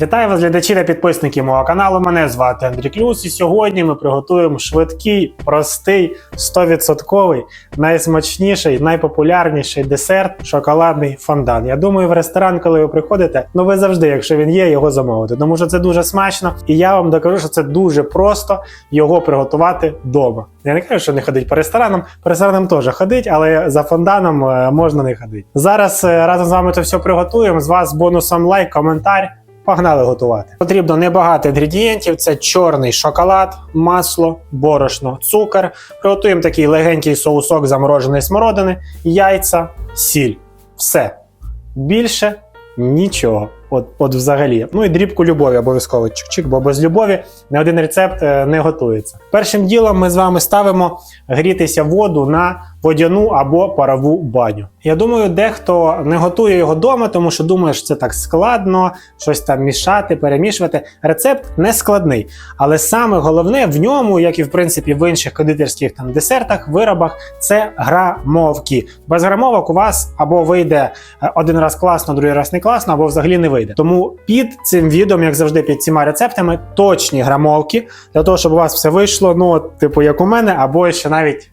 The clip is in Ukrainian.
Вітаю вас, глядачі та підписники мого каналу. Мене звати Андрій Клюс, і сьогодні ми приготуємо швидкий, простий, 100% найсмачніший, найпопулярніший десерт шоколадний фондан. Я думаю, в ресторан, коли ви приходите, ну ви завжди, якщо він є, його замовите, тому що це дуже смачно, і я вам докажу, що це дуже просто його приготувати вдома. Я не кажу, що не ходить по ресторанам. По ресторанам теж ходить, але за фонданом е, можна не ходити. Зараз е, разом з вами це все приготуємо. З вас бонусом лайк, коментар. Погнали готувати. Потрібно небагато інгредієнтів: це чорний шоколад, масло, борошно, цукор. Приготуємо такий легенький соусок замороженої смородини, яйця, сіль. Все. Більше нічого. От, от взагалі. Ну і дрібку любові обов'язково чик-чик, бо без любові не один рецепт е, не готується. Першим ділом ми з вами ставимо грітися воду на водяну або парову баню. Я думаю, дехто не готує його вдома, тому що думає, що це так складно, щось там мішати, перемішувати. Рецепт не складний, але саме головне в ньому, як і в принципі в інших кондитерських там десертах, виробах, це грамовки. Без грамовок у вас або вийде е, один раз класно, другий раз не класно, або взагалі не вийде. Тому під цим відео, як завжди, під цими рецептами, точні грамовки для того, щоб у вас все вийшло, ну типу, як у мене, або ще навіть